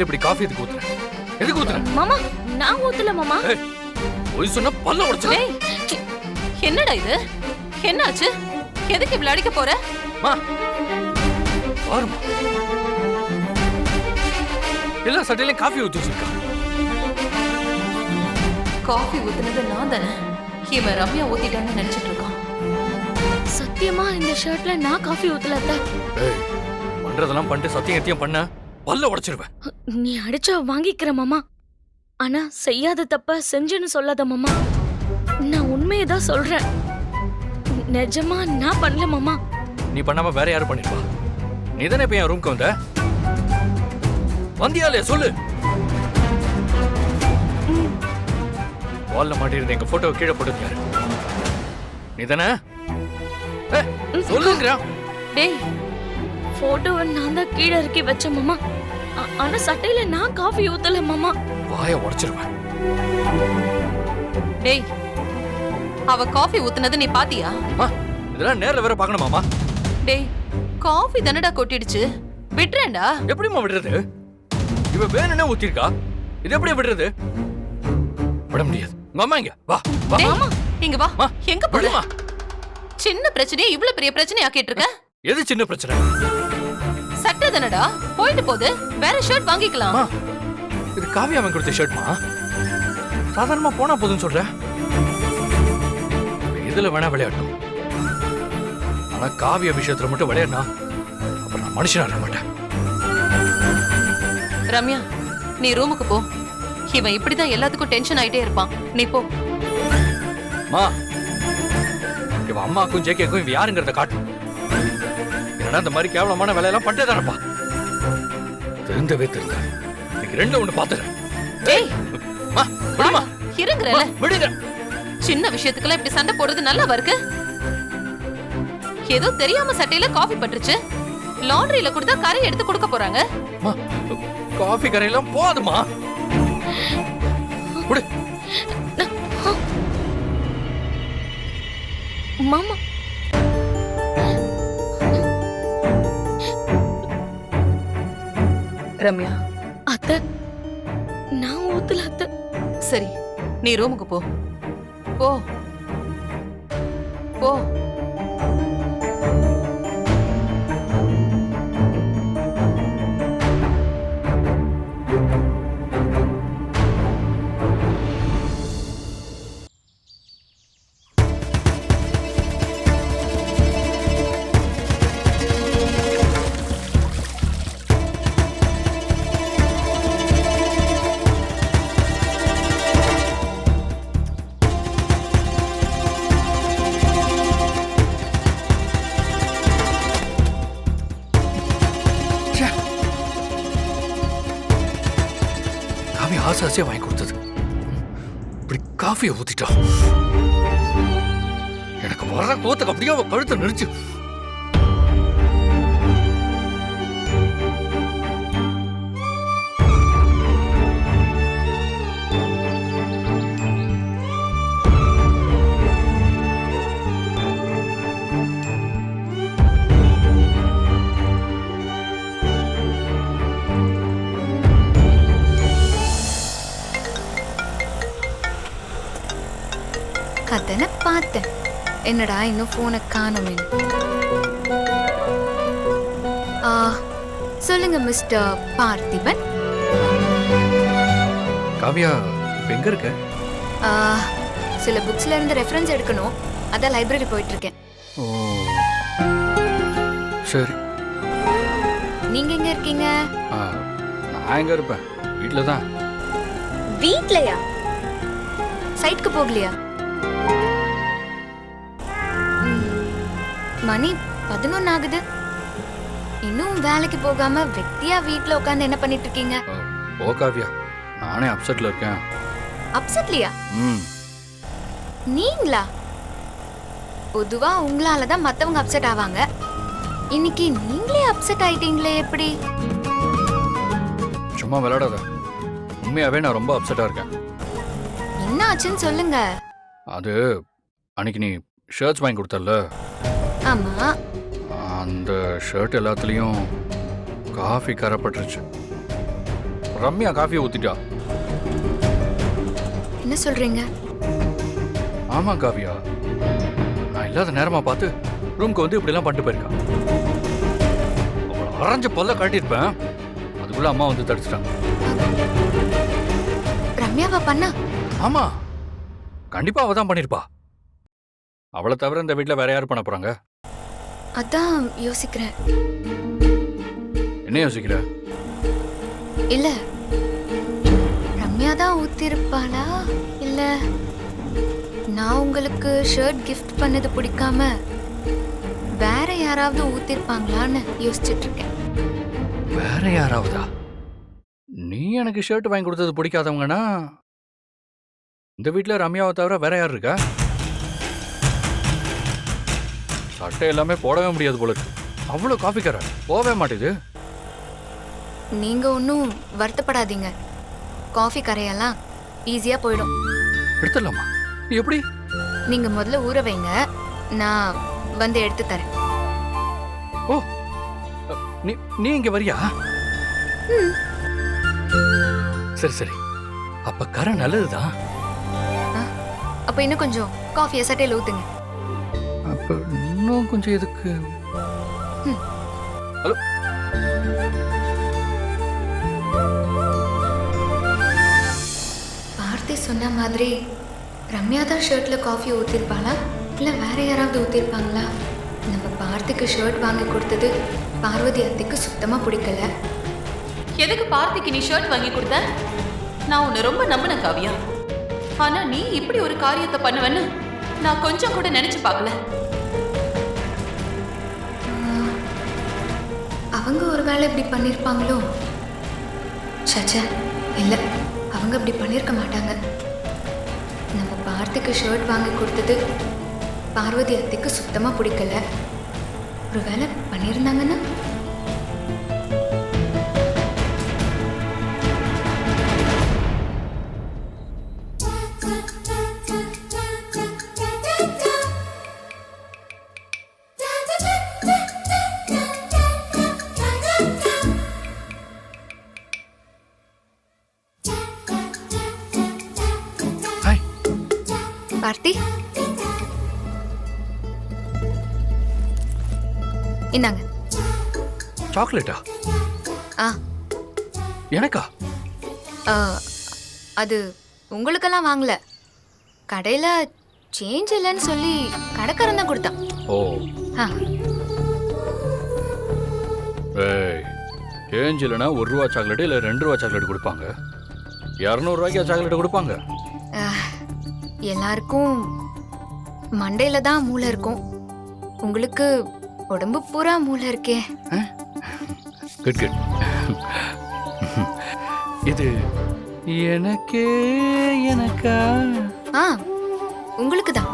சட்டில இப்படி காஃபி எதுக்கு ஊத்துற? எதுக்கு ஊத்துற? மாமா நான் ஊத்தல மாமா. பொய் சொன்னா பல்ல உடைச்சு என்னடா இது? என்னாச்சு? எதுக்கு இவ்வளவு அடிக்க போற? மா பாருமா. எல்லா சட்டையிலையும் காஃபி ஊத்தி வச்சிருக்கா காஃபி ஊத்துனது நான் தானே. இவன் ரம்யா ஊத்திட்டான்னு நினைச்சிட்டு இருக்கான். சத்தியமா இந்த ஷர்ட்ல நான் காஃபி ஊத்தல பண்றதெல்லாம் பண்ணிட்டு சத்தியம் சத்தியம் பண்ண பல்ல உடைச்சிருவேன் நீ அடிச்சா வாங்கிக்கிற மாமா. ஆனா செய்யாத தப்ப செஞ்சேன்னு சொல்லாத மாமா. நான் உண்மையை தான் சொல்றேன். நிஜமா நான் பண்ணல மாமா. நீ பண்ணாம வேற யாரும் பண்ணிருப்பா. நீ தானே இப்ப என் ரூம்க்கு வந்த? வந்தியாலே சொல்லு. வால்ல மாட்டிருந்த எங்க போட்டோ கீழே போட்டது யாரு? நீ தானே? சொல்லுங்கிறா டேய் போட்டோவை நான் தான் கீழே இறக்கி வச்சேன் மாமா. ஆனா சட்டையில நான் காஃபி ஊத்தல மாமா. வாய உடைச்சிருவேன் டேய் அவ காஃபி ஊத்துனது நீ பாத்தியா? அம்மா, இதெல்லாம் நேர்ல வேற பார்க்கணுமாமா டேய் காஃபி தானடா கொட்டிடுச்சு. விட்டுறேன்டா எப்படிம்மா விடுறது? இவ வேணும்னே ஊத்திருக்கா. இது எப்படி விடுறது? விட முடியாது. அம்மா இங்க வா வா. டேய் இங்க வா. எங்க போற? விடுமா. சின்ன பிரச்சனையை இவ்ளோ பெரிய பிரச்சனை ஆக்கிட்டு இருக்க எது சின்ன பிரச்சனை? சட்டை தானடா போயிட்டு போகுது வேற ஷர்ட் வாங்கிக்கலாம். இது காவியா அவன் கொடுத்த ஷர்ட்மா சாதாரணமா போனா போதும்னு சொல்ற? இதுல வேணா விளையாடணும். ஆனா காவிய விஷயத்துல மட்டும் விளையாடினா அப்புறம் நான் மனுஷனா இருக்க மாட்டேன். ரம்யா நீ ரூமுக்கு போ. இவன் இப்படிதான் எல்லாத்துக்கும் டென்ஷன் ஆயிட்டே இருப்பான். நீ போ. மா இவ அம்மாக்கும் ஜேகேக்கும் இவ யாருங்கிறத காட்டும் ஏன்னா இந்த மாதிரி கேவலமான வேலையெல்லாம் பண்ணிட்டே தானப்பா? திருந்தவே திருந்த இன்னைக்கு ரெண்டு ஒண்ணு பாத்துறேன். டேய் மா விடுமா. இருங்கறல விடுங்க. சின்ன விஷயத்துக்கெல்லாம் இப்படி சண்டை போடுறது நல்லாவா இருக்கு? ஏதோ தெரியாம சட்டையில காஃபி பட்டுருச்சு. லாண்டரியில கொடுத்தா கரை எடுத்து கொடுக்க போறாங்க. காஃபி கரையெல்லாம் போதுமா? விடு. மாமா. ரம்யா. அத்தை நான் ஊத்தல அத்தை. சரி நீ ரூமுக்கு போ போ. போ. காஃபி வாங்கி கொடுத்தது இப்படி காஃபியை ஊத்திட்டா எனக்கு வர்ற கோத்துக்கு அப்படியே அவ கழுத்தை நெரிச்சு அதன பார்த்தேன். என்னடா இன்னும் போனை காணுமே. ஆ சொல்லுங்க மிஸ்டர் பார்த்திபன். காவியா இப்ப எங்க இருக்க? சில புக்ஸ்ல இருந்து ரெஃபரன்ஸ் எடுக்கணும். அதான் லைப்ரரி போயிட்டு இருக்கேன் சரி. நீங்க எங்க இருக்கீங்க? நான் எங்க இருப்பேன்? வீட்டில் தான். வீட்லயா? சைட்க்கு போகலையா? மணி பதினொன்னு ஆகுது. இன்னும் வேலைக்கு போகாம வெட்டியா வீட்ல உட்காந்து என்ன பண்ணிட்டு இருக்கீங்க ஓ காவியா. நானே அப்செட்ல இருக்கேன். அப்செட்லியா ம். நீங்களா? பொதுவா உங்களால தான் மத்தவங்க அப்செட் ஆவாங்க. இன்னைக்கு நீங்களே அப்செட் ஆயிட்டீங்களே எப்படி? சும்மா விளையாடாத. உண்மையாவே நான் ரொம்ப அப்செட்டா இருக்கேன். என்ன ஆச்சுன்னு சொல்லுங்க. அது அன்னைக்கு நீ ஷர்ட்ஸ் வாங்கி கொடுத்தல்ல? ரம்யா காஃபியை ஊத்திட்டா. என்ன சொல்றீங்க? ஆமா காவியா. நான் இல்லாத நேரமா பார்த்து ரூம்க்கு வந்து இப்படிலாம் பண்ணிட்டு போயிருக்கா. அவளை அரைஞ்ச பொல்ல காட்டியிருப்பேன் அதுக்குள்ள அம்மா வந்து தடுத்துட்டாங்க ரம்யாவா பண்ணா? ஆமா. கண்டிப்பா அவ தான் பண்ணிருப்பா. அவளை தவிர இந்த வீட்ல வேற யார் பண்ண போறாங்க? அதான் யோசிக்கிறேன். என்ன யோசிக்கிற? இல்ல. ரம்யா தான் ஊத்திருப்பாளா? இல்ல நான் உங்களுக்கு ஷர்ட் கிஃப்ட் பண்ணது பிடிக்காம வேற யாராவது ஊத்திருப்பாங்களான்னு யோசிச்சுட்டு இருக்கேன். வேற யாராவதா? நீ எனக்கு ஷர்ட் வாங்கி கொடுத்தது பிடிக்காதவங்கன்னா இந்த வீட்ல ரம்யாவை தவிர வேற யார் இருக்கா? சட்டை எல்லாமே போடவே முடியாது போல இருக்கு அவ்வளவு காஃபிக்கார போவே மாட்டேது நீங்க ஒன்றும் வருத்தப்படாதீங்க. காஃபி கரையெல்லாம் ஈஸியா போயிடும். எடுத்துடலாமா? எப்படி? நீங்க முதல்ல ஊற வைங்க. நான் வந்து எடுத்து தரேன். ஓ நீ நீ இங்க வரியா? சரி சரி. அப்ப கரை நல்லதுதான். அப்ப இன்னும் கொஞ்சம் காஃபியை சட்டையில் ஊத்துங்க. அப்ப இன்னும் கொஞ்சம் எதுக்கு? ம். ஹலோ? பார்த்தி சொன்ன மாதிரி ரம்யா தான் ஷர்ட்ல காஃபி ஊத்திருப்பாளா? இல்ல வேற யாராவது ஊத்திருப்பாங்களா? நம்ம பார்த்திக்கு ஷர்ட் வாங்கி கொடுத்தது பார்வதி அத்தைக்கு சுத்தமா பிடிக்கல. எதுக்கு பார்த்திக்கு நீ ஷர்ட் வாங்கி கொடுத்த? நான் உன்னை ரொம்ப நம்பினேன் காவியா. ஆனா நீ இப்படி ஒரு காரியத்தை பண்ணுவேன்னு நான் கொஞ்சம் கூட நினைச்சு பார்க்கல. அவங்க ஒரு வேலை இப்படி பண்ணியிருப்பாங்களோ சச்சா இல்லை அவங்க அப்படி பண்ணியிருக்க மாட்டாங்க. நம்ம பார்த்திக்கு ஷர்ட் வாங்கி கொடுத்தது பார்வதி அத்தைக்கு சுத்தமாக பிடிக்கல. ஒரு வேலை பண்ணியிருந்தாங்கன்னா சாக்லேட்டா? ஆ. எனக்கா? ஆ, அது உங்களுக்கெல்லாம் வாங்கல. கடையில் சேஞ்ச் இல்லைன்னு சொல்லி கடைக்காரன் தான் கொடுத்தான். ஓ. ஆ. ஏய் சேஞ்ச் இல்லைன்னா ஒரு ரூபா சாக்லேட் இல்லை ரெண்டு ரூபா சாக்லேட் கொடுப்பாங்க. இரநூறுவாய்க்கா சாக்லேட் கொடுப்பாங்க? அஹ், எல்லாருக்கும் மண்டையில தான் மூளை இருக்கும். உங்களுக்கு உடம்பு பூரா மூளை இருக்கே. குட் குட் இது எனக்கே எனக்கா? ஆ உங்களுக்கு தான்?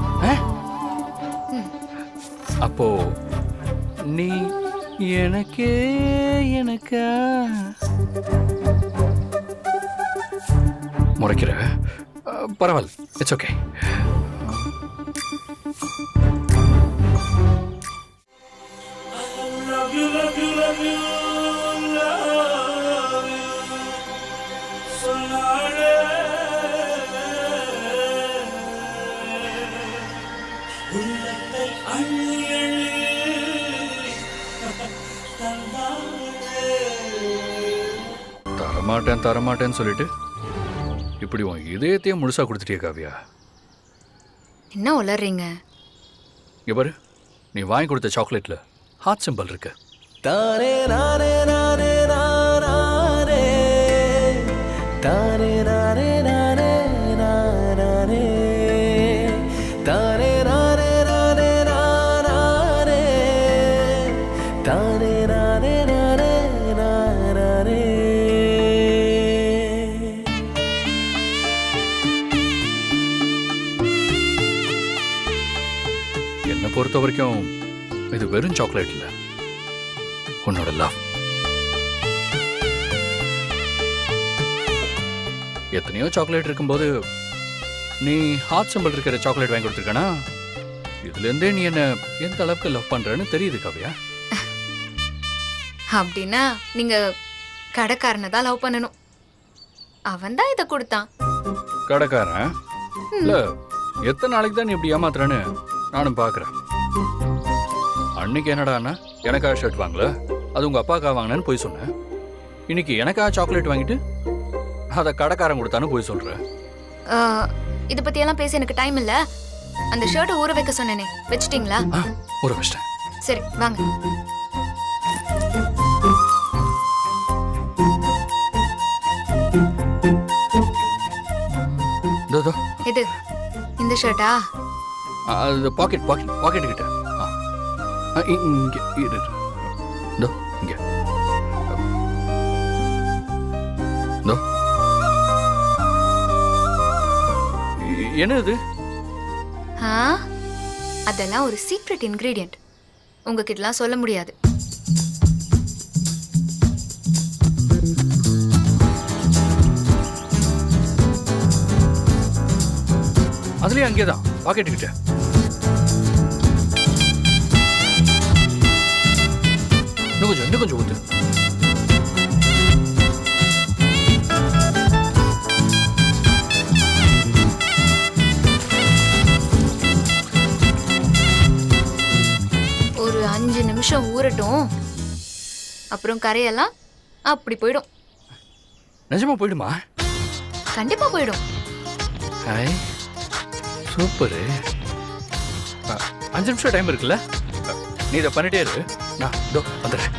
அப்போ நீ எனக்கே எனக்கா? முறைக்கிற பரவாயில்ல இட்ஸ் ஓகே தரமாட்டேன் தரமாட்டேன்னு சொல்லிட்டு இப்படி உன் இதயத்தையே முழுசா கொடுத்துட்டிய காவியா. என்ன உளறீங்க? இங்க பாரு நீ வாங்கி கொடுத்த சாக்லேட்ல ஹார்ட் சிம்பல் இருக்கு. தானே நானே நானே நானே. பொறுத்த வரைக்கும் இது வெறும் சாக்லேட் இல்ல. உன்னோட லவ் எத்தனையோ சாக்லேட் இருக்கும்போது நீ ஹார்ட் சிம்பிள் இருக்கிற சாக்லேட் வாங்கி கொடுத்துருக்கனா? இதுல இருந்தே நீ என்ன எந்த அளவுக்கு லவ் பண்றேன்னு தெரியுது கவியா. அப்படின்னா நீங்க கடைக்காரனை தான் லவ் பண்ணணும். அவன் தான் இதை கொடுத்தான். கடைக்காரன்? இல்ல எத்தனை நாளைக்கு தான் நீ இப்படி ஏமாத்துறேன்னு நானும் பாக்குறேன். அன்னைக்கு என்னடான்னா எனக்கா ஷர்ட் வாங்கல? அது உங்க அப்பாக்கா வாங்கினேன்னு போய் சொன்னேன். இன்னைக்கு எனக்கா சாக்லேட் வாங்கிட்டு அதை கடைக்காரன் கொடுத்தான்னு போய் சொல்றேன் ஆ, இத பத்தி எல்லாம் பேச எனக்கு டைம் இல்ல. அந்த ஷர்ட்டை ஊற வைக்க சொன்னேனே. வச்சிட்டீங்களா? ஒரு வச்சிட்டேன். சரி வாங்க. இதோ இந்த ஷர்ட்டா அது பாக்கெட் பாக்கெட் பாக்கெட் கிட்ட. ஆ. இங்க இரு. இதோ இங்க. இதோ. என்ன இது? ஆ அதெல்லாம் ஒரு சீக்ரெட் இன்கிரீடியன்ட் உங்ககிட்டலாம் சொல்ல முடியாது. அதுலயே அங்கேதான் பாக்கெட் கிட்ட. இன்னும் கொஞ்சம் இன்னும் கொஞ்சம் ஊத்து ஒரு அஞ்சு நிமிஷம் ஊறட்டும். அப்புறம் கரையெல்லாம் அப்படி போயிடும். நிஜமா போயிடுமா? கண்டிப்பா போயிடும். Hi super. அஞ்சு நிமிஷம் டைம் இருக்குல்ல? நீ இதை பண்ணிட்டே இரு. நான் இதோ வந்துடுறேன்.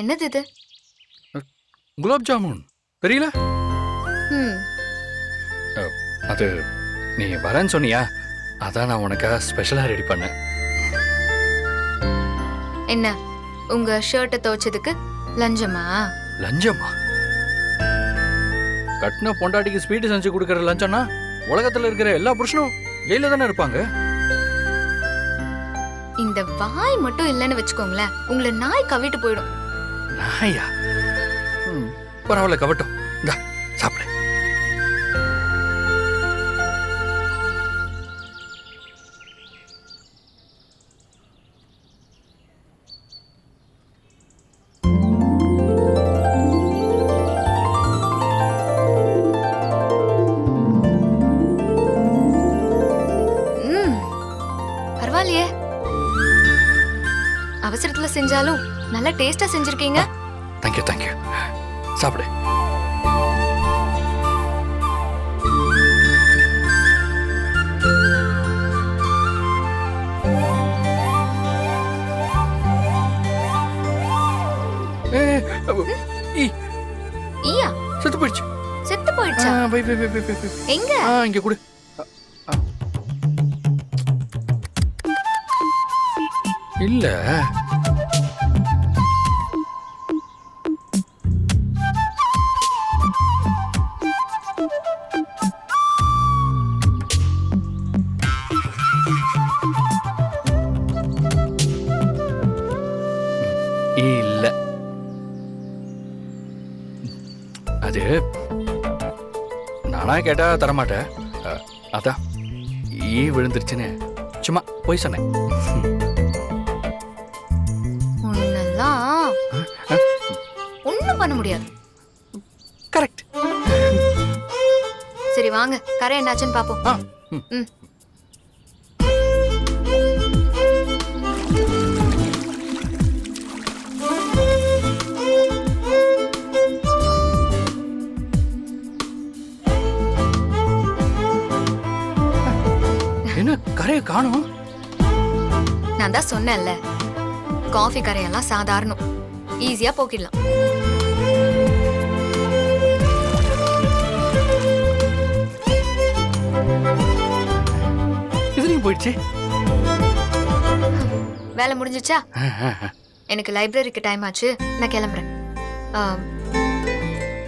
என்னது இது? குலாப் ஜாமுன். தெரியல? அது நீ வரேன்னு சொன்னியா? அதான் நான் உனக்காக ஸ்பெஷலாக ரெடி பண்ணேன். என்ன உங்க ஷர்ட்டை துவைச்சதுக்கு லஞ்சமா? லஞ்சமா? கட்டின பொண்டாட்டிக்கு ஸ்வீட் செஞ்சு கொடுக்குற லஞ்சம்னா உலகத்துல இருக்கிற எல்லா புருஷனும் ஜெயில தானே இருப்பாங்க? இந்த வாய் மட்டும் இல்லைன்னு வச்சுக்கோங்களேன் உங்களை நாய் கவிட்டு போயிடும். நாயா? பரவாயில்ல கவட்டும். இந்தா சாப்பிடு. பரவாயில்லையே. அவசரத்துல செஞ்சாலும் நல்லா டேஸ்டா செஞ்சிருக்கீங்க. தேங்க்யூ தேங்க்யூ சாப்பிடு ஏ, ஈயா செத்து போயிடுச்சு செத்து போயிடுச்சா வை, வை, வை, வை, வை, எங்க ஆ, இங்க இல்ல நானா கேட்டா தரமாட்டேன். அ, அதான் ஈ விழுந்துருச்சுன்னு சும்மா போய் சொன்னேன். உன்னெல்லாம் ஒண்ணும் பண்ண முடியாது. கரெக்ட். சரி வாங்க. கரை என்னாச்சுன்னு பாப்போம். ஆ ம். ம். கரையை காணும்? நான் தான் சொன்னேன்ல. காஃபி கரையெல்லாம் சாதாரணம். ஈஸியா போக்கிடலாம். இதுலயும் போயிடுச்சு. வேலை முடிஞ்சுச்சா. எனக்கு லைப்ரரிக்கு டைம் ஆச்சு. நான் கிளம்புறேன்.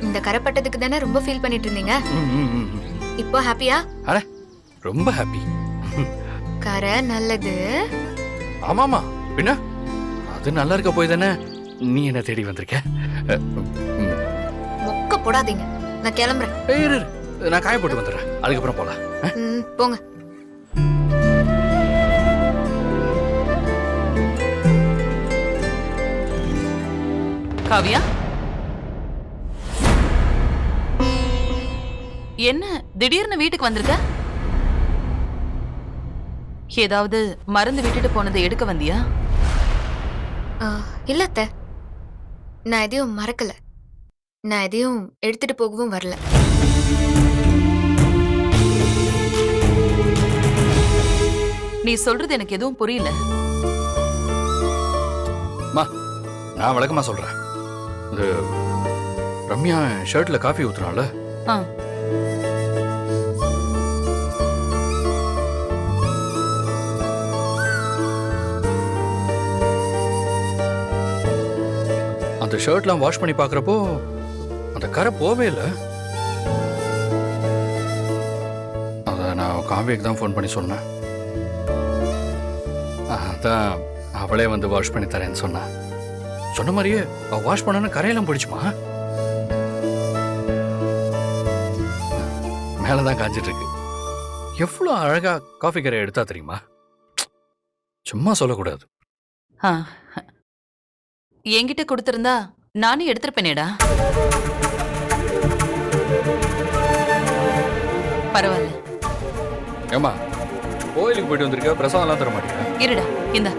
இந்த கரைப்பட்டதுக்கு தானே ரொம்ப ஃபீல் பண்ணிட்டு இருந்தீங்க. இப்போ ஹாப்பியா அட ரொம்ப ஹாப்பி கரை நல்லது. ஆமாமா. பின்ன? அது நல்லா இருக்க போய் தானே நீ என்ன தேடி வந்திருக்க. மொக்க போடாதீங்க. நான் கிளம்புறேன். ஏய், இரு, இரு. நான் காய போட்டு வந்துடுறேன். அதுக்கப்புறம் போலாம். ம், போங்க. காவியா? என்ன திடீர்னு வீட்டுக்கு வந்திருக்க? ஏதாவது மருந்து விட்டுட்டு போனதை எடுக்க வந்தியா? ஆ, இல்ல அத்தை. நான் எதையும் மறக்கல. நான் எதையும் எடுத்துட்டு போகவும் வரல. நீ சொல்றது எனக்கு எதுவும் புரியல. மா நான் விளக்கமா சொல்றேன். ரம்யா ஷர்ட்ல காஃபி ஊத்துனால அந்த ஷர்ட்லாம் வாஷ் பண்ணி பார்க்குறப்போ அந்த கரை போவே இல்லை. அதை நான் காவியக்கு தான் ஃபோன் பண்ணி சொன்னேன். அதான் அவளே வந்து வாஷ் பண்ணி தரேன்னு சொன்னா. சொன்ன மாதிரியே அவள் வாஷ் பண்ணனு கரையெல்லாம் பிடிச்சுமா மேலே தான் காஞ்சிட்டு இருக்கு எவ்வளோ அழகாக காஃபி கரை எடுத்தா தெரியுமா? சும்மா சொல்லக்கூடாது. ஆ. என்கிட்ட கொடுத்திருந்தா நானே எடுத்திருப்பேனேடா. பரவாயில்ல. ஏமா கோயிலுக்கு போயிட்டு வந்திருக்க பிரசாதம்லாம் தர மாட்டேங்க இருடா இந்த.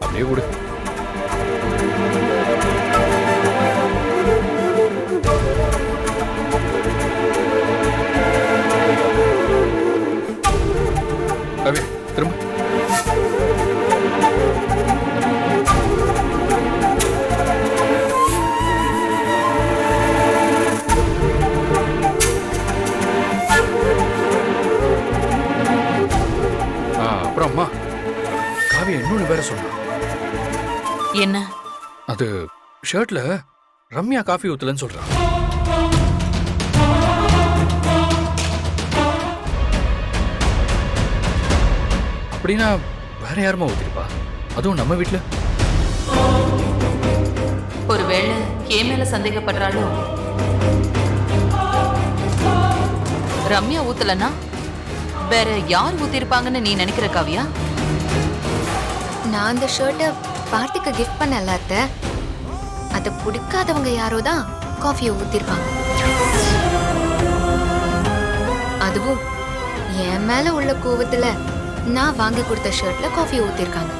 அப்படியே கொடு. என்ன? அது ஷர்ட்ல ரம்யா காஃபி ஊத்தலன்னு சொல்றான். அப்படின்னா வேற யாருமா ஊத்திருப்பா? அதுவும் நம்ம வீட்ல? ஒருவேளை என் மேல சந்தேகப்படுறாளோ? ரம்யா ஊத்தலனா? வேற யார் ஊத்திருப்பாங்கன்னு நீ நினைக்கிற காவியா? நான் அந்த ஷர்ட்டை பார்த்திக்கு கிஃப்ட் பண்ணல அத்தை. அதை பிடிக்காதவங்க யாரோ தான் காஃபியை ஊத்திருப்பாங்க. அதுவும் என் மேல உள்ள கோவத்துல நான் வாங்கி கொடுத்த ஷர்ட்ல காஃபியை ஊத்திருக்காங்க.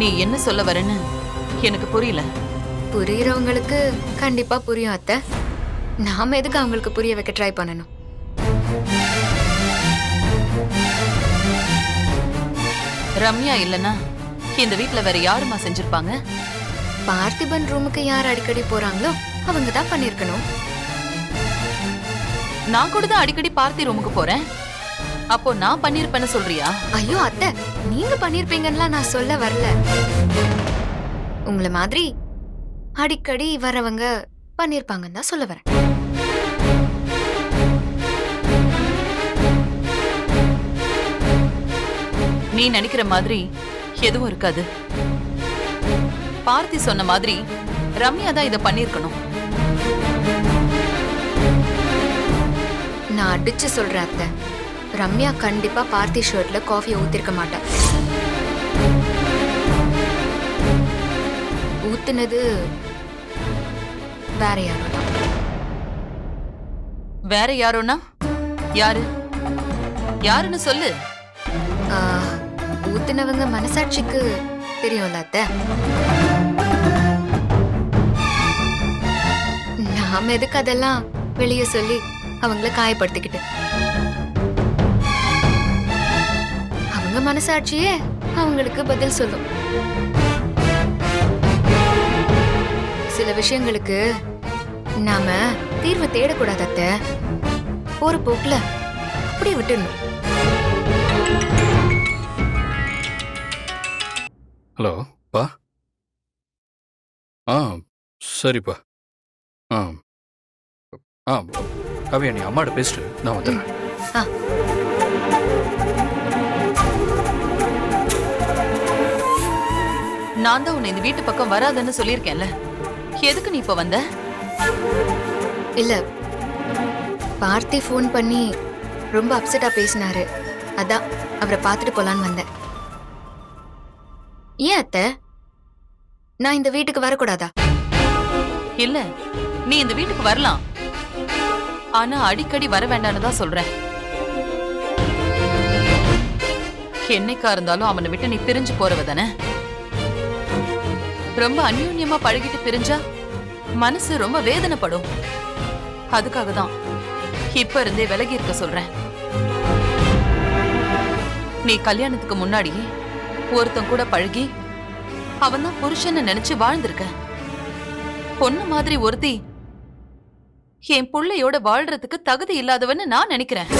நீ என்ன சொல்ல வரேன்னு எனக்கு புரியல. புரியுறவங்களுக்கு கண்டிப்பா புரியும் அத்தை. நாம எதுக்கு அவங்களுக்கு புரிய வைக்க ட்ரை பண்ணணும்? ரம்யா இல்லனா இந்த வீட்ல வேற யாருமா செஞ்சிருப்பாங்க? பார்த்திபன் ரூமுக்கு யார் அடிக்கடி போறாங்களோ அவங்க தான் பண்ணிருக்கணும். நான் கூட தான் அடிக்கடி பார்த்தி ரூமுக்கு போறேன். அப்போ நான் பண்ணிருப்பேன்னு சொல்றியா? ஐயோ அத்தை நீங்க பண்ணிருப்பீங்கன்னா நான் சொல்ல வரல. உங்களை மாதிரி அடிக்கடி வரவங்க பண்ணிருப்பாங்கன்னு தான் சொல்ல வரேன். நீ நினைக்கிற மாதிரி எதுவும் இருக்காது. பார்த்தி சொன்ன மாதிரி ரம்யா தான் இதை பண்ணிருக்கணும் நான் அடிச்சு சொல்றேன் அத்தை. ரம்யா கண்டிப்பா பார்த்தி ஷர்ட்ல காஃபியை ஊத்திருக்க மாட்டேன் ஊத்துனது வேற யாரோ தான். வேற யாரோனா யாரு? யாருன்னு சொல்லு. ஆ, ஊத்துனவங்க மனசாட்சிக்கு தெரியும்ல அத்த? நாம எதுக்கு அதெல்லாம் வெளியே சொல்லி அவங்கள காயப்படுத்திக்கிட்டு? அவங்க மனசாட்சியே அவங்களுக்கு பதில் சொல்லும். சில விஷயங்களுக்கு நாம தீர்வு தேடக்கூடாது அத்தை. ஒரு போக்குல அப்படியே விட்டுடணும் ஹலோ? பா. ஆ சரிப்பா. ஆ. ஆ காவியா நீ அம்மாட்ட பேசிட்டு நான் வந்துடுறேன் ஆ. நான் தான் உன்னை இந்த வீட்டு பக்கம் வராதன்னு சொல்லியிருக்கேன்ல. எதுக்கு நீ இப்ப வந்த? இல்ல பார்த்தி ஃபோன் பண்ணி ரொம்ப அப்செட்டா பேசினாரு. அதான் அவரை பார்த்துட்டு போலான்னு வந்தேன். ஏன் அத்தை? நான் இந்த வீட்டுக்கு வரக்கூடாதா? இல்ல நீ இந்த வீட்டுக்கு வரலாம். ஆனா அடிக்கடி வர வேண்டாம்னு தான் சொல்றேன். என்னைக்கா இருந்தாலும் அவனை விட்டு நீ பிரிஞ்சு போறவ தானே? ரொம்ப அந்யோன்யமா பழகிட்டு பிரிஞ்சா மனசு ரொம்ப வேதனைப்படும். அதுக்காக தான் இப்ப இருந்தே விலகி இருக்க சொல்றேன். நீ கல்யாணத்துக்கு முன்னாடி ஒருத்தன் கூட பழகி அவன் தான் புருஷன்னு நினைச்சு வாழ்ந்திருக்க. பொண்ணு மாதிரி ஒருத்தி என் புள்ளையோட வாழ்றதுக்கு தகுதி இல்லாதவன்னு நான் நினைக்கிறேன்.